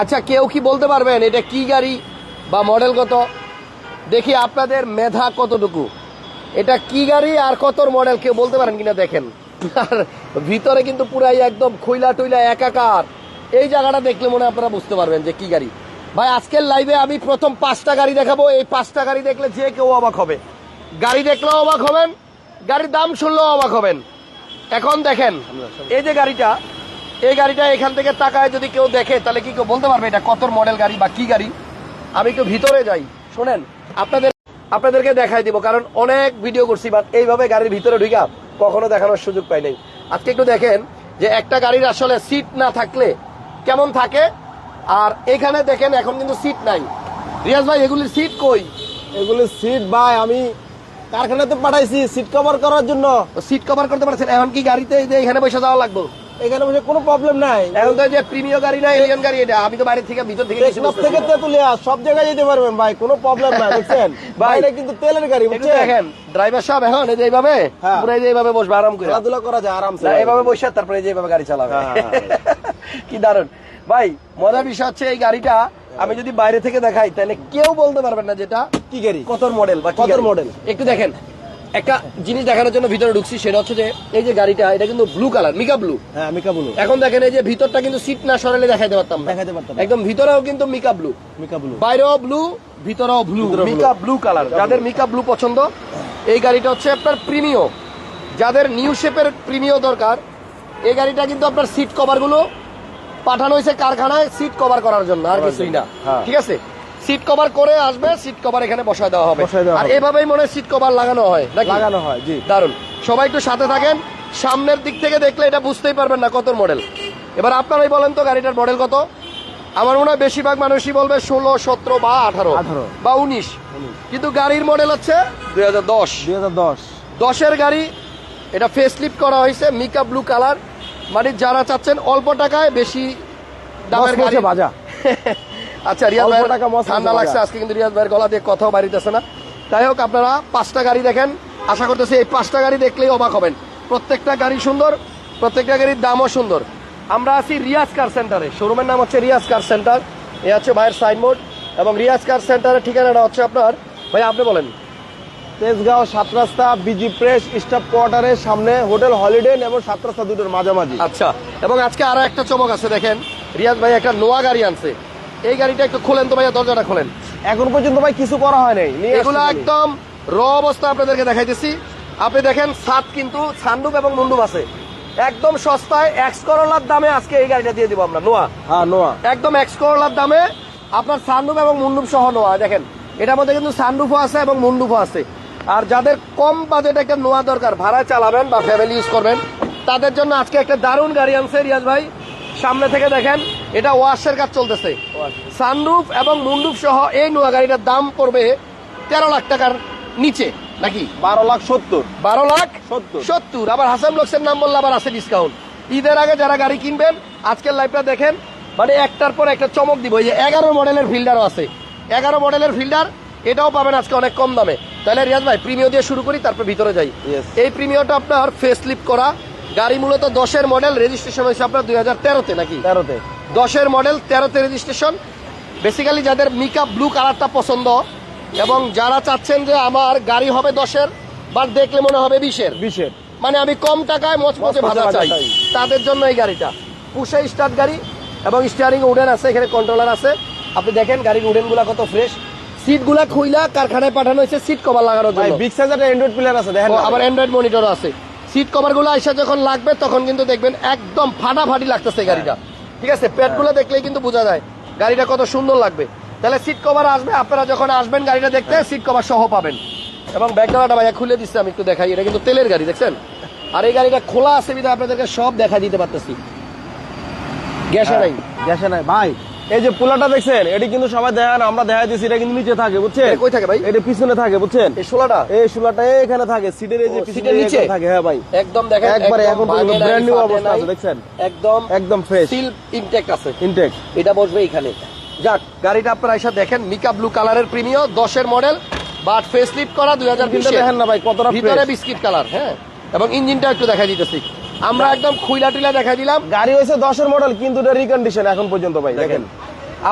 আচ্ছা কেউ কি বলতে পারবেন এটা কি গাড়ি বা মডেল কত? দেখি আপনাদের মেধা কতটুকু। এটা কি গাড়ি আর কতর মডেল কেউ বলতে পারেন কিনা দেখেন। আর ভিতরে কিন্তু পুরাই একদম খইলা টইলা একাকার। এই জায়গাটা দেখলে মনে আপনারা বুঝতে পারবেন যে কি গাড়ি। ভাই, আজকের লাইভে আমি প্রথম পাঁচটা গাড়ি দেখাবো। এই পাঁচটা গাড়ি দেখলে যে কেউ অবাক হবে। গাড়ি দেখলেও অবাক হবেন, গাড়ির দাম শুনলেও অবাক হবেন। এখন দেখেন, এই যে গাড়িটা এই গাড়িটা এখান থেকে তাকায় যদি কেউ দেখে তাহলে কি কেউ বলতে পারবে এটা কত মডেল গাড়ি বা কি গাড়ি? আমি একটু ভিতরে যাই। শোনেন আপনাদের আপনাদেরকে দেখাই দিব কারণ অনেক ভিডিও করছি বাট এইভাবে গাড়ির ভিতরে ঢুকা কখনো দেখানোর সুযোগ পাই নাই। আজকে একটু দেখেন যে একটা গাড়ির আসলে সিট না থাকলে কেমন থাকে? আর এখানে দেখেন এখন কিন্তু সিট নাই। রিয়াজ ভাই এগুলির সিট কই? এগুলি সিট ভাই আমি কারখানাতে পাঠাইছি সিট কভার করার জন্য। সিট কভার করতে পারছেন এখন কি গাড়িতে এখানে বসে যাওয়া লাগবে? এখানে বসে কোনো প্রবলেম নাই। এখন তো যে প্রিমিয় গাড়ি না এলিয়ন গাড়ি এটা আমি তো বাইরে থেকে ভিতর থেকে বুঝতেছি থেকে। তেতুলিয়া সব জায়গায় যেতে পারবেন ভাই কোনো প্রবলেম নাই বুঝছেন ভাই, ভাই এটা কিন্তু তেলের গাড়ি বুঝছেন? দেখেন ড্রাইভার সাহেব এখন এই যে এইভাবে হ্যাঁ। পুরো এই যে বসবে আরাম করে। খেলাধুলা করা যায় আরামসে এইভাবে বসে তারপরে এই যে এইভাবে গাড়ি চালাবে। হ্যাঁ, হ্যাঁ, কি দারুণ ভাই মজার বিষয় হচ্ছে এই গাড়িটা আমি যদি বাইরে থেকে দেখাই তাহলে কেউ বলতে পারবেন না যেটা কি গাড়ি? কতর মডেল বা কতর মডেল একটু দেখেন। একটা জিনিস দেখানোর জন্য ভিতরে ঢুকছি সেটা হচ্ছে যে এই যে গাড়িটা এটা কিন্তু ব্লু কালার মিকা ব্লু হ্যাঁ মিকা বলু এখন দেখেন এই যে ভিতরটা কিন্তু সিট না সরালে দেখাইতে পারতাম দেখাইতে পারতাম একদম ভিতরেও কিন্তু মিকা ব্লু মিকা বলু বাইরেও ব্লু ভিতরেও ব্লু মিকা ব্লু কালার যাদের মিকা ব্লু পছন্দ এই গাড়িটা হচ্ছে আপনার প্রিমিয় যাদের নিউ শেপের প্রিমিয় দরকার এই গাড়িটা কিন্তু আপনার সিট কভারগুলো পাঠানো হয়েছে কারখানায় সিট কভার করার জন্য আর কিছুই না। হ্যাঁ। ঠিক আছে? সিট কভার করে আসবে সিট কভার এখানে বসায় দেওয়া হবে। আর এভাবেই মনে সিট কভার লাগানো হয় নাকি? লাগানো হয় জি। দারুণ সবাই একটু সাথে থাকেন। সামনের দিক থেকে দেখলে এটা বুঝতেই পারবেন না কত মডেল এবার আপনারাই বলেন তো গাড়িটার মডেল কত? আমার মনে হয় বেশিরভাগ মানুষই বলবে ষোলো সতেরো বা আঠারো 18 বা উনিশ। কিন্তু গাড়ির মডেল হচ্ছে দুই হাজার দশ। দুই হাজার দশ। দশের গাড়ি এটা ফেস লিফট করা হয়েছে মিকা ব্লু কালার মানে যারা চাচ্ছেন অল্প টাকায় বেশি দামের গাড়ি বাজা। আচ্ছা রিয়াজ মস্ত ঠান্ডা লাগছে আজকে কিন্তু রিয়াজ ভাইয়ের গলা দিয়ে কথাও বাড়িতেছে না। যাই হোক আপনারা পাঁচটা গাড়ি দেখেন। আশা করতেছি এই পাঁচটা গাড়ি দেখলেই অবাক হবেন। প্রত্যেকটা গাড়ি সুন্দর প্রত্যেকটা গাড়ির দামও সুন্দর। আমরা আছি রিয়াজ কার সেন্টারে। শোরুমের নাম হচ্ছে রিয়াজ কার সেন্টার। এ হচ্ছে ভাইয়ের সাইনবোর্ড এবং রিয়াজ কার সেন্টারের ঠিকানাটা হচ্ছে আপনার ভাই আপনি বলেন। তেজগাঁও সাত রাস্তা বিজি প্রেস স্টাফ কোয়ার্টারের সামনে হোটেল হলিডে এবং সাত রাস্তা দুটোর মাঝামাঝি। আচ্ছা এবং আজকে আরও একটা চমক আছে দেখেন। রিয়াজ ভাই একটা নোয়া গাড়ি আনছে। এই গাড়িটা একটু খোলেন তো ভাইয়া দরজাটা খোলেন। এখন পর্যন্ত ভাই কিছু করা হয় নাই। এগুলো একদম র অবস্থা আপনাদেরকে দেখাইতেছি। আপনি দেখেন ছাদ কিন্তু সানরুফ এবং মুন্ডুপ আছে। একদম সস্তায় এক্স করোলার দামে আজকে এই গাড়িটা দিয়ে দিব আমরা। নোয়া? হ্যাঁ নোয়া। একদম এক্স করোলার দামে আপনার সানরুফ এবং মুন্ডুপ সহ নোয়া। দেখেন এটার মধ্যে কিন্তু সানরুফও আছে এবং মুন্ডুপও আছে। আর যাদের কম বাজেট একটা নোয়া দরকার ভাড়ায় চালাবেন বা ফ্যামিলি ইউজ করবেন তাদের জন্য আজকে একটা দারুণ গাড়ি আনছে রিয়াজ ভাই। সামনে থেকে দেখেন এটা ওয়াশের কাজ চলতেছে। সানরুফ এবং মুন্ডুপ সহ এই নোয়া গাড়িটার দাম পড়বে তেরো লাখ টাকার নিচে নাকি? বারো লাখ সত্তর। বারো লাখ সত্তর। আবার হাসান লোকসের নাম বললে আবার আছে ডিসকাউন্ট ঈদের আগে যারা গাড়ি কিনবেন আজকের লাইভটা দেখেন মানে একটার পর একটা চমক দিব। এই যে এগারো মডেলের ফিল্ডারও আছে। এগারো মডেলের ফিল্ডার এটাও পাবেন আজকে অনেক কম দামে। তাহলে রিয়াজ ভাই প্রিমিয় দিয়ে শুরু করি তারপর ভিতরে যাই। এই প্রিমিয়টা আপনার ফেস লিপ করা গাড়ি মূলত দশের মডেল রেজিস্ট্রেশন হয়েছে আপনার দুই হাজার তেরোতে নাকি? তেরোতে। দশের মডেল তেরোতে রেজিস্ট্রেশন বেসিক্যালি যাদের মিকা ব্লু কালারটা পছন্দ এবং যারা চাচ্ছেন যে আমার গাড়ি হবে দশের বা দেখলে মনে হবে বিশের। বিশের। মানে আমি কম টাকায় মচমচে ভাজা চাই। তাদের জন্য এই গাড়িটা। পুষে স্টার্ট গাড়ি এবং স্টিয়ারিং উডেন আছে এখানে কন্ট্রোলার আছে। আপনি দেখেন গাড়ির উডেনগুলা কত ফ্রেশ সিটগুলা খুইলা কারখানায় পাঠানো হয়েছে সিট কভার লাগানোর জন্য। বিগ সাইজের অ্যান্ড্রয়েড প্লেয়ার আছে দেখেন আবার অ্যান্ড্রয়েড মনিটরও আছে। সিট কভারগুলো আইসা যখন লাগবে তখন কিন্তু দেখবেন একদম ফাটাফাটি লাগতেছে গাড়িটা। ঠিক আছে? পেটগুলো দেখলেই কিন্তু বোঝা যায় গাড়িটা কত সুন্দর লাগবে। তাহলে সিট কভার আসবে আপনারা যখন আসবেন গাড়িটা দেখতে সিট কভার সহ পাবেন। এবং ব্যাকডালাটা ভাইয়া খুলে দিচ্ছে আমি একটু দেখাই। এটা কিন্তু তেলের গাড়ি দেখছেন? আর এই গাড়িটা খোলা আছে বিধায় আপনাদেরকে সব দেখা দিতে পারতেছি। গ্যাসে নাই? গ্যাসে নাই। ভাই এই যে পোলাটা দেখছেন এটি কিন্তু সবাই দেখেন আমরা দেখা দিচ্ছি এটা কিন্তু নিচে থাকে বুঝছেন? কই থাকে ভাই? এটা পিছনে থাকে বুঝছেন? এই ষোলাটা? এই শুলাটা এখানে থাকে সিটের এই যে পিছনে নিচে? থাকে হ্যাঁ ভাই। একদম দেখেন একবারে এখন new ফাটে অবস্থা আছে, দেখছেন? একদম একদম ফ্রেশ সিল ইনটেক্ট আছে। ইনটেক এটা বসবে এখানে। যাক গাড়িটা আপনারা এসে দেখেন মিকা ব্লু কালারের প্রিমিয় দশের মডেল বাট ফেস লিফট করা দুই হাজার কিন্তু দেখেন না ভাই কতটা ভিতরে বিস্কিট কালার হ্যাঁ? এবং ইঞ্জিনটা একটু দেখাই দিতেছি। আমরা একদম খুইলা টুইলা দেখাই দিলাম। গাড়ি হয়েছে দশের মডেল কিন্তু এটা রিকন্ডিশন এখন পর্যন্ত ভাই দেখেন।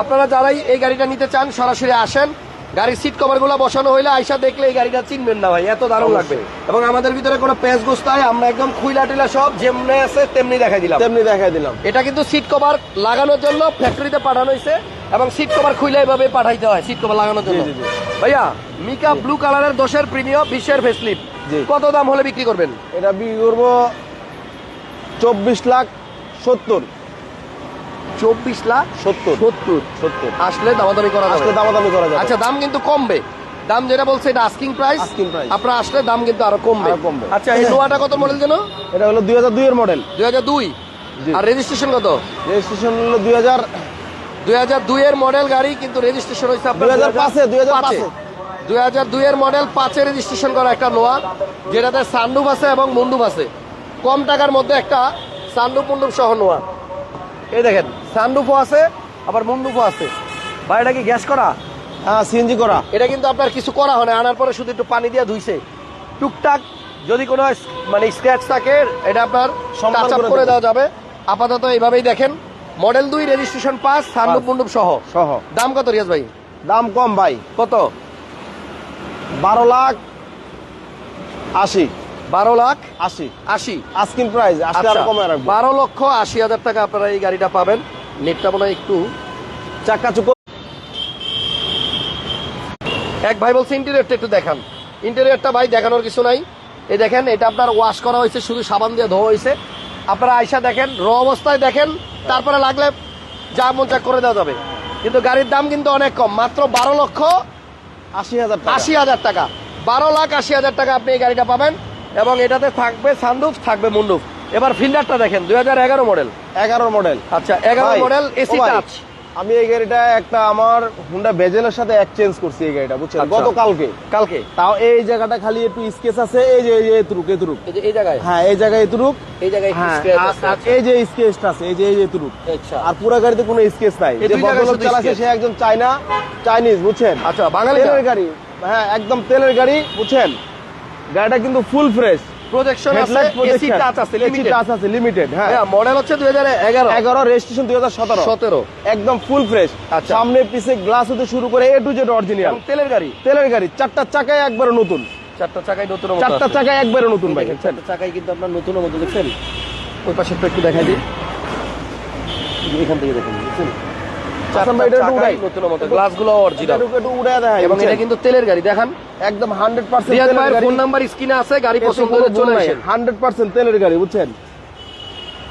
আপনারা যারাই এই গাড়িটা নিতে চান সরাসরি আসেন। গাড়ির সিট কভারগুলো বসানো হইলে আইসা দেখলে এই গাড়িটা চিনবেন না ভাই এত দারুণ লাগবে। এবং আমাদের ভিতরে কোনো পেঁচ গোস্তায় আমরা একদম খুইলা টিলা সব যেমনি আছে তেমনি দেখাই দিলাম। তেমনি দেখাই দিলাম। এটা কিন্তু সিট কভার লাগানোর জন্য ফ্যাক্টরিতে পাঠানো হয়েছে এবং সিট কভার খুইলে এভাবে পাঠাইতে হয় সিট কভার লাগানোর জন্য। ভাইয়া মিকা ব্লু কালারের দশের প্রিমিয়াম বিশ্বের ফেসলিপ। কত দাম হলে বিক্রি করবেন? এটা বিক্রি করব চব্বিশ লাখ সত্তর। চব্বিশ লাখ সত্তর। সত্তর। সত্তর। আসলে দামাদামি করা আজকে দামাদামি করা যাবে। আচ্ছা দাম কিন্তু কমবে। দাম যেটা বলছে এটা আস্কিং প্রাইস Asking price। আপনারা আসলে দাম কিন্তু আরও কমবে। কমবে। আচ্ছা এই নোয়াটা কত মডেল যেন? এটা হলো দুই হাজার দুই এর মডেল দুই হাজার দুই। আর রেজিস্ট্রেশন কত? রেজিস্ট্রেশন হলো দুই হাজার দুই হাজার দুই এর মডেল গাড়ি কিন্তু রেজিস্ট্রেশন হয়েছে আপনার 2005 এ, 2005 এ। দুই হাজার দুই এর মডেল পাঁচে রেজিস্ট্রেশন করা একটা নোয়া যেটাতে সানরুফ আছে এবং মুন্ডুপ আছে। কম টাকার মধ্যে একটা সানরুফ মুন্ডুপ সহ নোয়া। এই দেখেন সানরুফও আছে আবার মুন্ডুপও আছে। ভাই এটা কি গ্যাস করা? হ্যাঁ সিএনজি করা। এটা কিন্তু আপনার কিছু করা হয় না আনার পরে শুধু একটু পানি দিয়ে ধুইছে। টুকটাক যদি কোনো মানে স্ক্র্যাচ থাকে এটা আপনার সমাধান করে দেওয়া যাবে। আপাতত এইভাবেই দেখেন। মডেল দুই রেজিস্ট্রেশন পাস সানরুফ। মুন্ডুপ সহ। সহ। দাম কত রিয়াজ ভাই? দাম কম ভাই। কত? বারো লাখ আশি। বারো লাখ আশি। আশি। আস্কিং প্রাইস আসলে আরও কমে রাখব। আচ্ছা, বারো লক্ষ আশি হাজার টাকা আপনারা এই গাড়িটা পাবেন। নেটটা মনে একটু চাক্কা চুকো এক ভাই বলছে ইন্টেরিয়রটা একটু দেখান। ইন্টেরিয়রটা ভাই দেখানোর কিছু নাই। এই দেখেন এটা আপনার ওয়াশ করা হয়েছে শুধু সাবান দিয়ে ধোয়া হয়েছে। আপনারা আইসা দেখেন র অবস্থায় দেখেন তারপরে লাগলে যা মন চা করে দেওয়া যাবে। কিন্তু গাড়ির দাম কিন্তু অনেক কম মাত্র বারো লক্ষ আশি হাজার আশি হাজার টাকা। বারো লাখ আশি হাজার টাকা আপনি এই গাড়িটা পাবেন। এবং এটাতে থাকবে সানরুফ থাকবে মুন্ডুফ এবার ফিল্ডারটা দেখেন দুই হাজার এগারো মডেল এগারো মডেল আচ্ছা এগারো মডেল এসি টাচ আমি এই গাড়িটা একটা আমার হুন্ডা বেজেলের সাথে এক্সচেঞ্জ করছি এই গাড়িটা বুঝছেন? আচ্ছা। গতকালকে। কালকে। তাও এই জায়গাটা খালি একটু স্কেচ আছে এই যে এই যে এতুরুক এতুরুক এই যে এই জায়গায়? হ্যাঁ এই জায়গায় এতুরুক এই জায়গায় হ্যাঁ আছে, এই যে স্কেচটা আছে এই যে এই এতুরুক আচ্ছা। আর পুরো গাড়িতে কোনো স্কেচ নাই। যে ভদ্রলোক চালাচ্ছে সে একজন চায়না চাইনিজ বুঝছেন? আচ্ছা বাঙালি গাড়ি হ্যাঁ একদম তেলের গাড়ি বুঝছেন? গাড়িটা কিন্তু ফুল ফ্রেশ প্রজেকশন আছে এসি টাচ আছে লিমিটেড টাচ আছে লিমিটেড হ্যাঁ। মডেল হচ্ছে 2011 এগারো। রেজিস্ট্রেশন দুই হাজার সতেরো। 17 একদম ফুল ফ্রেশ আচ্ছা। সামনে পিছে গ্লাস হতে শুরু করে এ টু জেড অরিজিনাল তেলের গাড়ি। তেলের গাড়ি চারটা চাকায় একবারে নতুন। চারটা চাকায় নতুন চারটা চাকায় একবারে নতুন ভাই চারটা চাকায় কিন্তু আপনার নতুন মতো দেখছেন? ওই পাশে একটু দেখাই দিই। এখান থেকে দেখেন দেখছেন? একটু উড়াই। নতুন মতো গ্লাসগুলো অরিজিনাল একটু একটু উড়ে এবং এটা কিন্তু তেলের গাড়ি দেখান। একদম হান্ড্রেড পার্সেন্ট ফোন নাম্বার স্ক্রিনে আছে গাড়ি পছন্দ হলে চলে আসেন। হান্ড্রেড পার্সেন্ট তেলের গাড়ি বুঝছেন?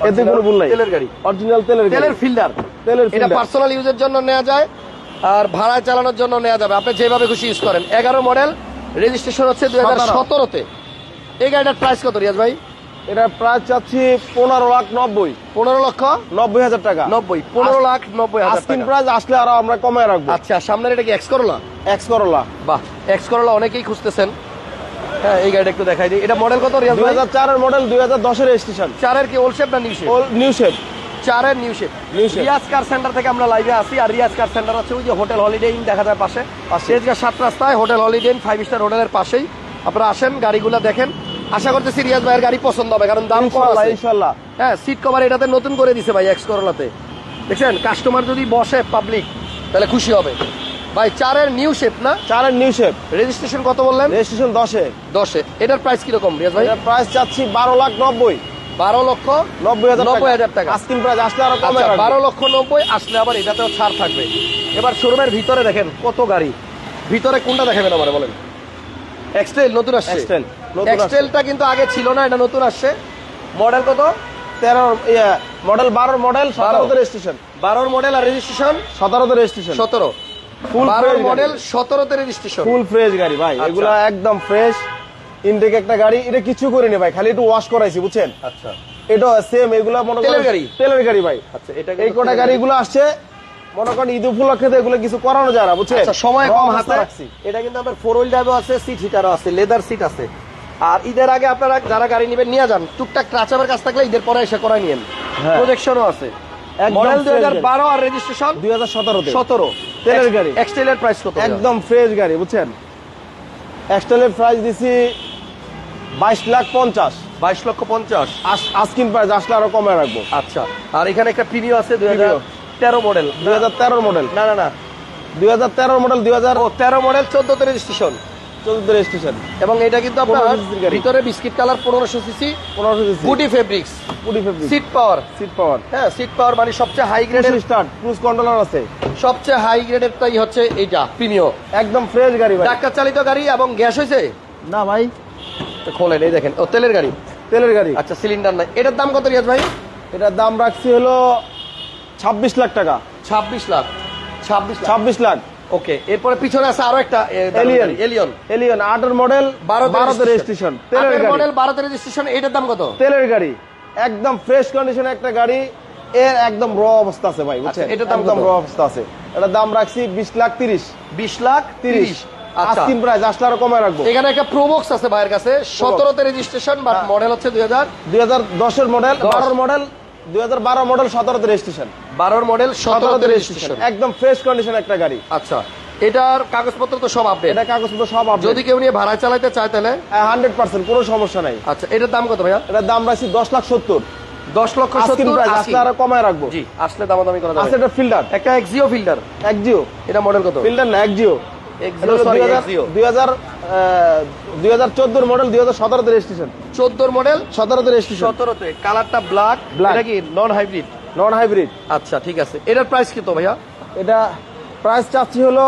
এতে কোনো ভুল নাই। তেলের গাড়ি। অরিজিনাল তেলের গাড়ি। তেলের ফিল্টার তেলের এটা পার্সোনাল ইউজের জন্য নেওয়া যায় আর ভাড়ায় চালানোর জন্য নেওয়া যাবে। আপনি যেভাবে খুশি ইউজ করেন। এগারো মডেল রেজিস্ট্রেশন হচ্ছে দুই হাজার সতেরোতে। এই গাড়িটার প্রাইস কত রিয়াজ ভাই? এটা প্রায় চাচ্ছি পনেরো লাখ নব্বই। পনেরো লক্ষ নব্বই হাজার টাকা। নব্বই পনেরো লাখ নব্বই আস্কিং প্রাইস আসলে আরও আমরা কমায় রাখব। আচ্ছা সামনের এটা কি এক্স করলা এক্স করলা বাহ এক্স করলা অনেকেই খুঁজতেছেন। হ্যাঁ এই গাড়িটা একটু দেখাই দিই। এটা মডেল কত রিয়াজ দুই হাজার চারের মডেল দুই হাজার দশের রেজিস্ট্রেশন চারের কি ওল্ড শেপ না নিউ শেপ নিউ শেপ চারের new shape Riaz car centre থেকে আমরা লাইভে আসি আর রিয়াজ কার সেন্টার আছে ওই যে হোটেল হলিডে ইন দেখা যায় পাশে। আর তেজগাঁ সাত রাস্তায় hotel Holiday Inn five star হোটেলের পাশেই। আপনারা আসেন গাড়িগুলো দেখেন। আশা করতেছি রিয়াজ ভাইয়ের গাড়ি পছন্দ হবে কারণ দাম কম আছে। ইনশাল্লাহ। হ্যাঁ সিট কভার এটাতে নতুন করে দিছে ভাই এক্স করলাতে দেখছেন কাস্টমার যদি বসে পাবলিক তাহলে খুশি হবে। ভাই চারের নিউ শেপ না? চারের নিউ শেপ রেজিস্ট্রেশন কত বললেন? রেজিস্ট্রেশন দশে। দশে। এটার প্রাইস কীরকম রিয়াজ ভাই? প্রাইস চাচ্ছি বারো লাখ নব্বই। বারো লক্ষ নব্বই হাজার নব্বই হাজার টাকা। আস্কিং প্রাইস আসলে আরও কমে আচ্ছা। বারো লক্ষ নব্বই আসলে আবার এটাতেও ছাড় থাকবে। এবার শোরুমের ভিতরে দেখেন কত গাড়ি। ভিতরে কোনটা দেখাবেন আমার বলেন? এক্সটেল নতুন আসছে। Excel, এক্সটেলটা কিন্তু আগে ছিল না এটা নতুন আসছে। মডেল কত? তেরো ইয়ে, মডেল বারোর মডেল সতেরোতে বারো। রেজিস্ট্রেশন বারোর মডেল আর রেজিস্ট্রেশন সতেরোতে রেজিস্ট্রেশন সতেরো। বারোর মডেল সতেরোতে রেজিস্ট্রেশন ফুল ফ্রেশ গাড়ি ভাই। আচ্ছা। এগুলা একদম ফ্রেশ ইনটেক একটা গাড়ি এটা কিছু করিনি ভাই খালি একটু ওয়াশ করাইছি বুঝছেন? আচ্ছা। এটা সেম এগুলা মনে করেন গাড়ি? তেলের গাড়ি ভাই। আচ্ছা এটা এই কটা গাড়িগুলো আসছে মনে করেন ঈদ উপলক্ষে তো এগুলো কিছু করানো যায় না বুঝছেন? আচ্ছা সময় কম হাতে রাখছি। এটা কিন্তু ফোর হুইল ড্রাইভও আছে সিট হিটারও আছে লেদার সিট আছে। আর ঈদের আগে আপনারা যারা গাড়ি নেবেন নিয়ে যান। টুকটাক ট্রাচাবের কাছ থাকলে ঈদের পরে এসে করাই নিয়েন। হ্যাঁ। প্রজেকশনও আছে। একদম মডেল দুই হাজার বারো আর রেজিস্ট্রেশন দুই হাজার সতেরোতে। সতেরো। তেলের গাড়ি। এক্সটেলের প্রাইস কত একদম ফ্রেশ গাড়ি বুঝছেন? এক্সটেলের প্রাইস দিছি বাইশ লাখ পঞ্চাশ। বাইশ লক্ষ পঞ্চাশ। আস্কিন প্রাইস আসলে আরও কমে রাখব। আচ্ছা। আর এখানে একটা প্রিমিয়াম আছে দুই হাজার তেরো মডেল দুই হাজার তেরোর মডেল না না না। দুই হাজার তেরোর মডেল দুই হাজার তেরো মডেল চোদ্দতে রেজিস্ট্রেশন চোদ্দ রেজিস্ট্রেশন এবং এটা কিন্তু আপনার 1500 cc গাড়ি। ভিতরে বিস্কিট কালার পনেরোশো সিসি পনেরোশো সিসি গুটি ফেব্রিক্স কুড়ি fabric seat power seat power হ্যাঁ সিট পাওয়ার মানে সবচেয়ে হাই গ্রেডের স্টার্ট ক্রুজ কন্ট্রোলার আছে। সবচেয়ে হাই গ্রেডের তাই হচ্ছে এইটা প্রিমিয়ম একদম ফ্রেশ গাড়ি ডাক্তার চালিত গাড়ি এবং গ্যাস হয়েছে? না ভাই। খোলেন এই দেখেন। ও তেলের গাড়ি? তেলের গাড়ি। আচ্ছা সিলিন্ডার নাই। এটার দাম কত রিয়াজ ভাই? এটার দাম রাখছি হলো ছাব্বিশ লাখ টাকা। ছাব্বিশ লাখ। ছাব্বিশ ছাব্বিশ লাখ। ওকে এরপরে পিছনে আছে আরও একটা Alien। এলিয়ন এলিয়ন আটের মডেল বারো বারোতে রেজিস্ট্রেশন তেলের মডেল বারোতে রেজিস্ট্রেশন এটার দাম কত? তেলের গাড়ি। একদম ফ্রেশ কন্ডিশন একটা গাড়ি। এর একদম র অবস্থা আছে ভাই বুঝছেন? আচ্ছা, এটার দাম একদম র অবস্থা আছে। এটার দাম রাখছি বিশ লাখ তিরিশ। বিশ লাখ তিরিশ। তিরিশ আচ্ছা। আস্কিন প্রাইস আসলে আরও কমায় রাখব। এখানে একটা প্রোবক্স আছে ভাইয়ের কাছে সতেরোতে রেজিস্ট্রেশন বাট। মডেল হচ্ছে দুই হাজার দুই হাজার দশের মডেল। বারোর মডেল দুই হাজার বারো মডেল সতেরোতে রেজিস্ট্রেশন বারোর মডেল সতেরোতে সতেরোতে রেজিস্ট্রেশন একদম ফ্রেশ কন্ডিশন একটা গাড়ি। আচ্ছা এটার কাগজপত্র তো সব আপডেট এটা কাগজপত্র সব আপডেট যদি কেউ নিয়ে ভাড়া চালাতে চায় তাহলে? হান্ড্রেড পার্সেন্ট কোনো সমস্যা নাই। আচ্ছা এটার দাম কত ভাইয়া? এটার দাম রাখছি দশ লাখ সত্তর। দশ লক্ষ আস্কিন সত্তর প্রাইস আশি। আসলে আরও কমায় রাখব। জি আসলে দামাদামি করা যাবে। এটা ফিল্ডার একটা এক্সিও ফিল্টার একজিও এটা মডেল কত? ফিল্ডার না এক্সিও সরি এক্সিও দুই হাজার দুই হাজার মডেল রেজিস্ট্রেশন সতেরোতে কালারটা ব্ল্যাক এটা কি নন হাইব্রিড নন হাইব্রিড আচ্ছা ঠিক আছে। এটার প্রাইস কত ভাইয়া? এটা প্রাইস চাচ্ছি হলো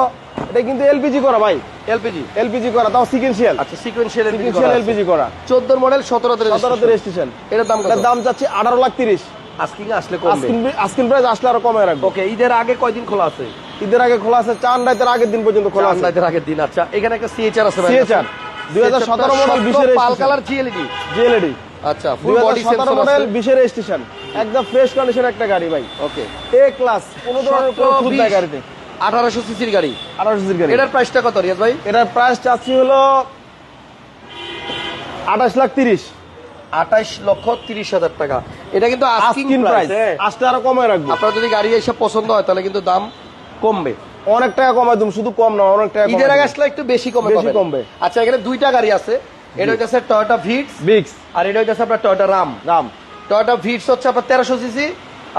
এটা কিন্তু এলপিজি করা ভাই। এলপিজি এলপিজি করা তাও সিকেন্সিয়াল আচ্ছা সিকোয়েন্সিয়াল এলপিজি এলপিজি করা চোদ্দোর মডেল সতেরোতে সতেরোতে রেজিস্ট্রেশন এটার দাম কত? দাম চাচ্ছি আঠারো লাখ তিরিশ। আস্কিং আসলে কমবে। প্রাইস আসলে আরও কমায় রাখব। ওকে ঈদের আগে কয়দিন খোলা আছে? ঈদের আগে খোলা আছে চান রাতের আগের দিন পর্যন্ত খোলা আছে। ঈদের আগের দিন আচ্ছা এখানে একটা সিএচআর আছে সিএচআর দুই হাজার সতেরো মডেল বিশের পাল কালার জিএলইডি জিএলডি আচ্ছা ফুল বডি সেন্সর মডেল বিশের রেজিস্ট্রেশন একদম ফ্রেশ কন্ডিশন একটা গাড়ি ভাই। ওকে এ ক্লাস কোনো ধরনের কোনো খুঁত নাই গাড়িতে। 1800 সিসির গাড়ি। আঠারো সিসির গাড়ি। এটার প্রাইসটা কত রিয়াজ ভাই? এটার প্রাইস চাচ্ছি হলো আঠাশ লাখ তিরিশ। 28 লক্ষ 30 হাজার টাকা। এটা কিন্তু আস্কিং প্রাইস আসলে আরও কমায় রাখব আপনার যদি গাড়ি এসে পছন্দ হয় তাহলে কিন্তু দাম কমবে। অনেক টাকা কমায় তুমি শুধু কম না অনেক টাকা ঈদের আগে আসলে একটু বেশি কমে বেশি কমবে। আচ্ছা এখানে দুইটা গাড়ি আছে। এটা হইতেছে টয়োটা ভিটস আর এটা হইতেছে আপনার টয়োটা রাম রাম টয়োটা ভিটস হচ্ছে আপনার 1300 সিসি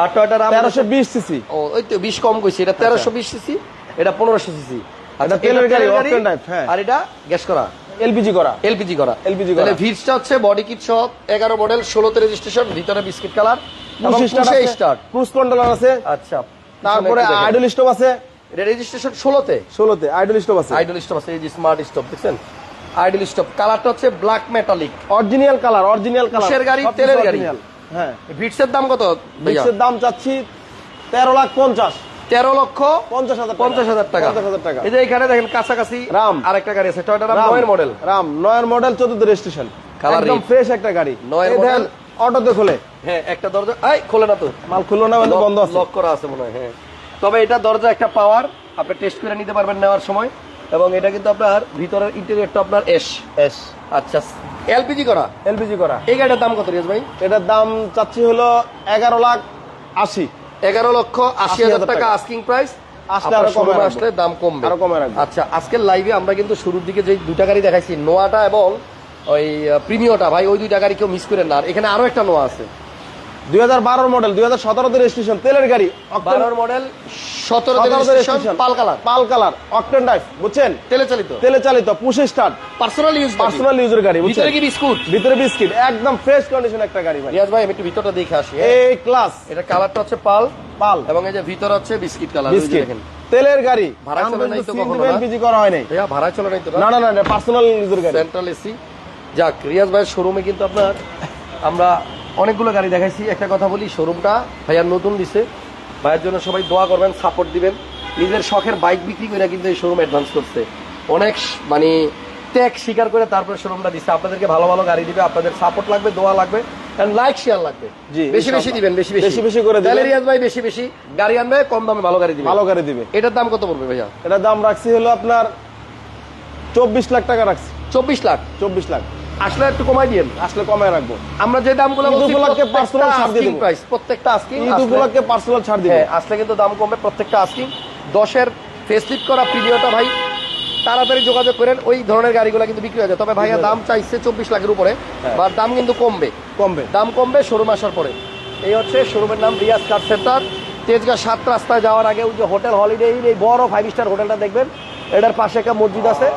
আর টয়োটা রাম তেরোশো বিশ সিসি। ও ওই তো 20 কম কইছি। এটা 1320 সিসি এটা 1500 সিসি। এটা তেলের গাড়ি, হ্যাঁ। আর এটা গ্যাস করা। এলপিজি করা। এলপিজি করা। LPG করা। ভিটসটা হচ্ছে বডি কিট সহ 11 মডেল 16 তে রেজিস্ট্রেশন ভিতরে বিস্কিট কালার এবং স্টার্ট ক্রুজ কন্ট্রোলার আছে। আচ্ছা। তারপরে আইডল স্টপ আছে। রেজিস্ট্রেশন 16 তে ষোলোতে আইডল স্টপ আছে। আইডল স্টপ আছে এই যে স্মার্ট স্টপ দেখছেন? আইডল স্টপ কালারটা হচ্ছে black metallic original colour original colour কিসের গাড়ি? তেলের গাড়ি। হ্যাঁ। ভিটসের দাম কত বিক্সের দাম চাচ্ছি তেরো লাখ পঞ্চাশ। তেরো লক্ষ পঞ্চাশ হাজার পঞ্চাশ হাজার টাকা। পঞ্চাশ হাজার টাকা। এই যে এখানে দেখেন কাছাকাছি রাম। আরেকটা গাড়ি আছে টয়টা রাম। নয়ের মডেল রাম নয়ের মডেল চোদ্দ রেজিস্ট্রেশন Color একদম ফ্রেশ একটা গাড়ি। নয়ের model। অটোতে খোলে। হ্যাঁ একটা দরজা এই খোলে না তো। মাল খুললো না লক- বন্ধ আছে। লক করা আছে মনে হয় হ্যাঁ। তবে এটা দরজা একটা পাওয়ার আপনি টেস্ট করে নিতে পারবেন নেওয়ার সময়। এবং এটা কিন্তু আপনার ভিতরের ইন্টেরিয়রটা আপনার এস এস আচ্ছা এলপিজি করা? এলপিজি করা। এই গাড়িটার দাম কত রিয়াজ ভাই? এটার দাম চাচ্ছি হলো এগারো লাখ আশি। এগারো লক্ষ আশি হাজার টাকা আস্কিং প্রাইস আসলে দাম কমবে। আরও কমে আচ্ছা আজকের লাইভে আমরা কিন্তু শুরুর দিকে যে দুটা গাড়ি দেখাইছি নোয়াটা এবং ওই প্রিমিয়টা ভাই ওই দুইটা গাড়ি কেউ মিস করেন না। আর এখানে আরও একটা নোয়া আছে। দুই হাজার বারোর মডেল দুই হাজার সতেরোতে রেজিস্ট্রেশন তেলের গাড়ি বারোর মডেল সতেরো registration registration pearl colour. Pearl colour octane drive বুঝছেন? তেলে চালিত। তেলে চালিত পুশে স্টার্ট পার্সোনাল ইউজ পার্সোনাল ইউজের গাড়ি ভিতরে কি বিস্কুট? ভিতরে বিস্কিট একদম ফ্রেশ কন্ডিশন একটা গাড়ি ভাই। রিয়াজ ভাই আমি একটু ভিতরটা দেখে আসি হ্যাঁ? এই ক্লাস এটা কালারটা হচ্ছে পাল। পাল। এবং এই যে ভিতর হচ্ছে বিস্কিট কালার বিস্কিট। তেলের গাড়ি। ভাড়া চলে নাই তো কখনো না? করা হয় নাই। ভাড়া চলে নাই তো না? না না না পার্সোনাল ইউজের গাড়ি। সেন্ট্রাল এসি যাক রিয়াজ ভাইয়ের শোরুমে কিন্তু আপনার আমরা অনেকগুলো গাড়ি দেখাইছি। একটা কথা বলি শোরুমটা ভাইয়ার নতুন দিছে। ভাইয়ের জন্য সবাই দোয়া করবেন সাপোর্ট দিবেন। নিজের শখের বাইক বিক্রি করে কিন্তু এই শোরুম অ্যাডভান্স করছে। অনেক মানে ত্যাগ স্বীকার করে তারপরে শোরুমটা দিচ্ছে আপনাদেরকে ভালো ভালো গাড়ি দিবে আপনাদের সাপোর্ট লাগবে দোয়া লাগবে কারণ লাইক শেয়ার লাগবে। জি, বেশি বেশি দিবেন বেশি বেশি। বেশি বেশি করে দিবেন। রিয়াজ ভাই বেশি বেশি গাড়ি আনবে কম দামে ভালো গাড়ি দিবে। ভালো গাড়ি দিবে। এটার দাম কত পড়বে ভাইয়া? এটার দাম রাখছি হলো আপনার চব্বিশ লাখ টাকা রাখছি। চব্বিশ লাখ। চব্বিশ লাখ। আসলে একটু কমাই দিয়েন। আসলে কমায় রাখব। আমরা যে দামগুলো ঈদ বলছি উপলক্ষে ছাড় দিয়ে প্রাইস প্রত্যেকটা আস্কিং ঈদ পার্সোনাল ছাড় দিবে হ্যাঁ আসলে কিন্তু দাম কমবে প্রত্যেকটা আস্কিং দশের ফেসলিপ করা প্রিমিয়টা ভাই তাড়াতাড়ি যোগাযোগ করেন ওই ধরনের গাড়িগুলো কিন্তু বিক্রি হয়ে যায়। তবে ভাইয়া দাম চাইছে চব্বিশ লাখের উপরে হ্যাঁ। বা দাম কিন্তু কমবে। কমবে। দাম কমবে শোরুম আসার পরে। এই হচ্ছে শোরুমের নাম রিয়াজ কার সেন্টার। তেজগাঁ সাত রাস্তায় যাওয়ার আগে ওই যে হোটেল হলিডে এই বড় ফাইভ স্টার হোটেলটা দেখবেন। এটার পাশে একটা মসজিদ আছে।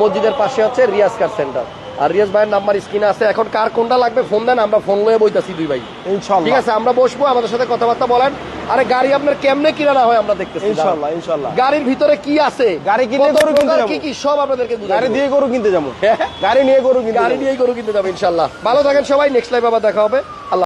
মসজিদের পাশে হচ্ছে রিয়াজ কার সেন্টার। আর রিয়াজ ভাইয়ের নাম্বার স্ক্রিনে আছে। এখন কার কোনটা লাগবে ফোন দেন আমরা ফোন লয়ে বইতাছি দুই ভাই। ইনশাআল্লাহ ঠিক আছে আমরা বসবো আমাদের সাথে কথাবার্তা বলেন। আরে গাড়ি আপনার কেমনে কিনা হয় আমরা দেখতেছি ইনশাল্লাহ ইনশাল্লাহ। গাড়ির ভিতরে কি আছে? গাড়ি কিনে গরু কিনতে যাব। কি কি সব আপনাদেরকে বুঝাই গাড়ি দিয়ে গরু কিনতে যাব। হ্যাঁ? গাড়ি নিয়ে গরু কিনতে গাড়ি নিয়ে গরু কিনতে যাব ইনশাল্লাহ। ভালো থাকেন সবাই নেক্সট লাইভ আবার দেখা হবে। আল্লাহ